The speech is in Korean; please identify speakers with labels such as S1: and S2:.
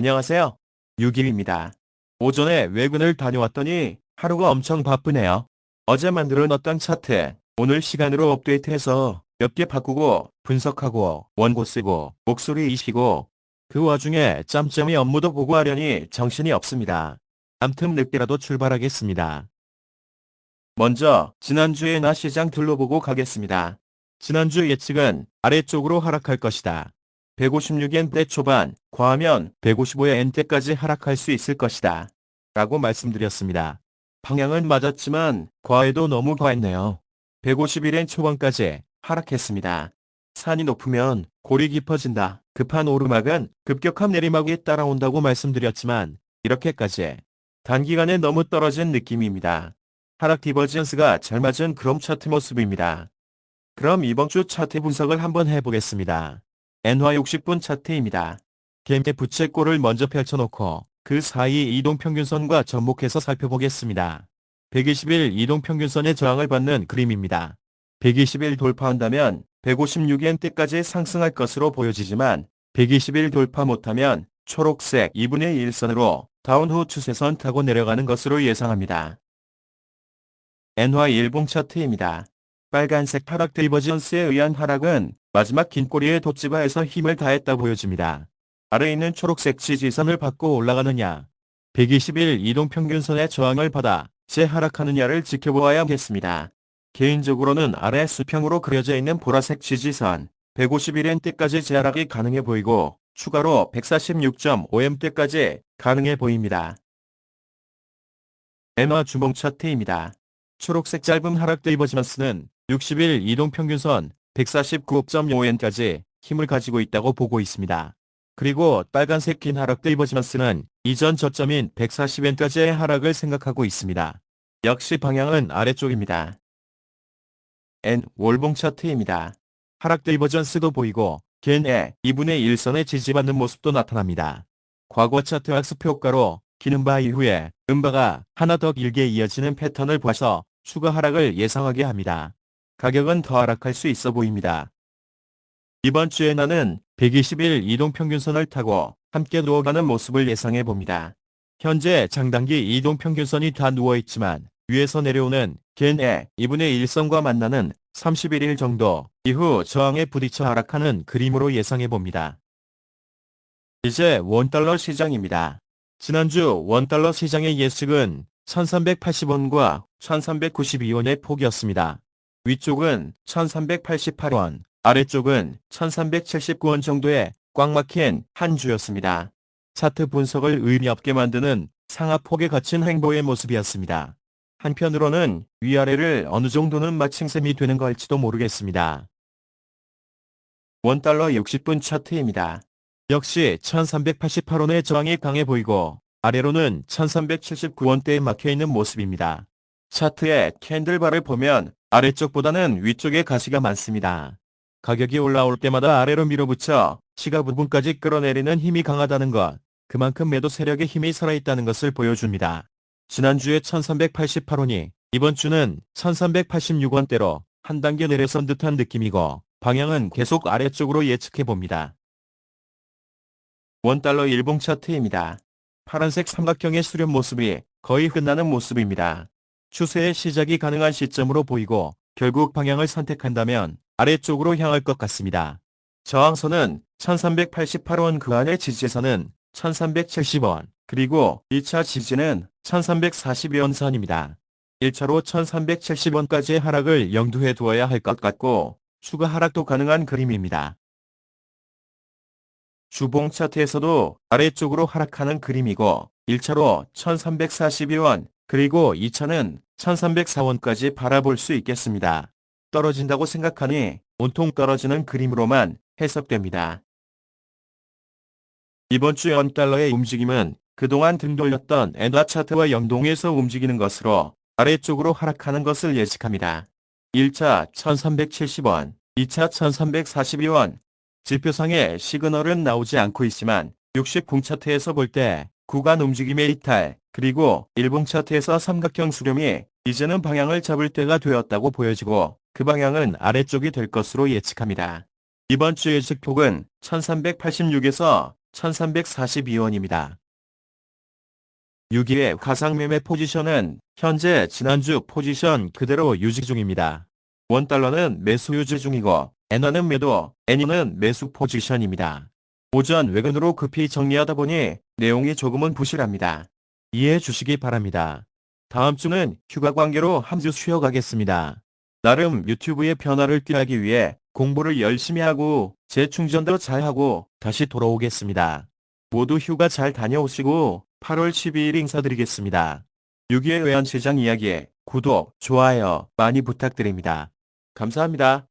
S1: 안녕하세요. 6일입니다. 오전에 외근을 다녀왔더니 하루가 엄청 바쁘네요. 어제 만들어 놨던 차트 오늘 시간으로 업데이트해서 몇 개 바꾸고 분석하고 원고 쓰고 목소리 이시고 그 와중에 짬짬이 업무도 보고 하려니 정신이 없습니다. 암튼 늦게라도 출발하겠습니다. 먼저 지난주의 나 시장 둘러보고 가겠습니다. 지난주 예측은 아래쪽으로 하락할 것이다. 156엔대 초반, 과하면 155엔대까지 하락할 수 있을 것이다. 라고 말씀드렸습니다. 방향은 맞았지만 과해도 너무 과했네요. 151엔 초반까지 하락했습니다. 산이 높으면 골이 깊어진다. 급한 오르막은 급격한 내리막이 따라온다고 말씀드렸지만 이렇게까지 단기간에 너무 떨어진 느낌입니다. 하락 디버전스가 잘 맞은 그럼 차트 모습입니다. 그럼 이번 주 차트 분석을 한번 해보겠습니다. 엔화 60분 차트입니다. 개미 부채꼴을 먼저 펼쳐놓고 그 사이 이동평균선과 접목해서 살펴보겠습니다. 120일 이동평균선의 저항을 받는 그림입니다. 120일 돌파한다면 156엔대까지 상승할 것으로 보여지지만 120일 돌파 못하면 초록색 2분의 1선으로 다운 후 추세선 타고 내려가는 것으로 예상합니다. 엔화 일봉 차트입니다. 빨간색 하락 디버전스에 의한 하락은 마지막 긴 꼬리의 돛지바에서 힘을 다했다 보여집니다. 아래 있는 초록색 지지선을 받고 올라가느냐, 120일 이동평균선의 저항을 받아 재하락하느냐를 지켜보아야겠습니다. 개인적으로는 아래 수평으로 그려져 있는 보라색 지지선 151엔대까지 재하락이 가능해 보이고 추가로 146.5em대까지 가능해 보입니다. 엔화 주봉 차트입니다. 초록색 짧은 하락 디버전스는 60일 이동평균선 149.5엔까지 힘을 가지고 있다고 보고 있습니다. 그리고 빨간색 긴 하락 디버전스는 이전 저점인 140엔까지의 하락을 생각하고 있습니다. 역시 방향은 아래쪽입니다. N 월봉 차트입니다. 하락 디버전스도 보이고 겐의 2분의 1선에 지지받는 모습도 나타납니다. 과거 차트 학습 효과로 기는 바 이후에 음바가 하나 더 길게 이어지는 패턴을 봐서 추가 하락을 예상하게 합니다. 가격은 더 하락할 수 있어 보입니다. 이번 주에 나는 120일 이동평균선을 타고 함께 누워가는 모습을 예상해 봅니다. 현재 장단기 이동평균선이 다 누워있지만 위에서 내려오는 겐의 2분의 1선과 만나는 31일 정도 이후 저항에 부딪혀 하락하는 그림으로 예상해 봅니다. 이제 원달러 시장입니다. 지난주 원달러 시장의 예측은 1380원과 1392원의 폭이었습니다. 위쪽은 1388원, 아래쪽은 1379원 정도의 꽉 막힌 한 주였습니다. 차트 분석을 의미 없게 만드는 상하폭에 갇힌 행보의 모습이었습니다. 한편으로는 위아래를 어느 정도는 셈이 되는 걸지도 모르겠습니다. 원달러 60분 차트입니다. 역시 1388원의 저항이 강해 보이고 아래로는 1379원대에 막혀있는 모습입니다. 차트의 캔들바를 보면 아래쪽보다는 위쪽에 가시가 많습니다. 가격이 올라올 때마다 아래로 밀어붙여 시가 부분까지 끌어내리는 힘이 강하다는 것, 그만큼 매도 세력의 힘이 살아있다는 것을 보여줍니다. 지난주에 1388원이 이번 주는 1386원대로 한 단계 내려선 듯한 느낌이고 방향은 계속 아래쪽으로 예측해 봅니다. 원달러 일봉 차트입니다. 파란색 삼각형의 수렴 모습이 거의 끝나는 모습입니다. 추세의 시작이 가능한 시점으로 보이고 결국 방향을 선택한다면 아래쪽으로 향할 것 같습니다. 저항선은 1388원 그 안의 지지선은 1370원 그리고 2차 지지는 1342원 선입니다. 1차로 1370원까지의 하락을 염두에 두어야 할 것 같고 추가 하락도 가능한 그림입니다. 주봉 차트에서도 아래쪽으로 하락하는 그림이고 1차로 1342원 그리고 2차는 1304원까지 바라볼 수 있겠습니다. 떨어진다고 생각하니 온통 떨어지는 그림으로만 해석됩니다. 이번 주 원달러의 움직임은 그동안 등 돌렸던 엔화 차트와 연동해서 움직이는 것으로 아래쪽으로 하락하는 것을 예측합니다. 1차 1370원, 2차 1342원, 지표상에 시그널은 나오지 않고 있지만 60공 차트에서 볼 때 구간 움직임의 이탈, 그리고 일봉 차트에서 삼각형 수렴이 이제는 방향을 잡을 때가 되었다고 보여지고 그 방향은 아래쪽이 될 것으로 예측합니다. 이번 주 예측폭은 1386에서 1342원입니다. 6위의 가상매매 포지션은 현재 지난주 포지션 그대로 유지 중입니다. 원달러는 매수 유지 중이고 엔화는 매도, 애니는 매수 포지션입니다. 오전 외근으로 급히 정리하다 보니 내용이 조금은 부실합니다. 이해해 주시기 바랍니다. 다음 주는 휴가 관계로 한 주 쉬어가겠습니다. 나름 유튜브의 변화를 꾀하기 위해 공부를 열심히 하고 재충전도 잘 하고 다시 돌아오겠습니다. 모두 휴가 잘 다녀오시고 8월 12일 인사드리겠습니다. 6위의 외환시장 이야기 구독, 좋아요 많이 부탁드립니다. 감사합니다.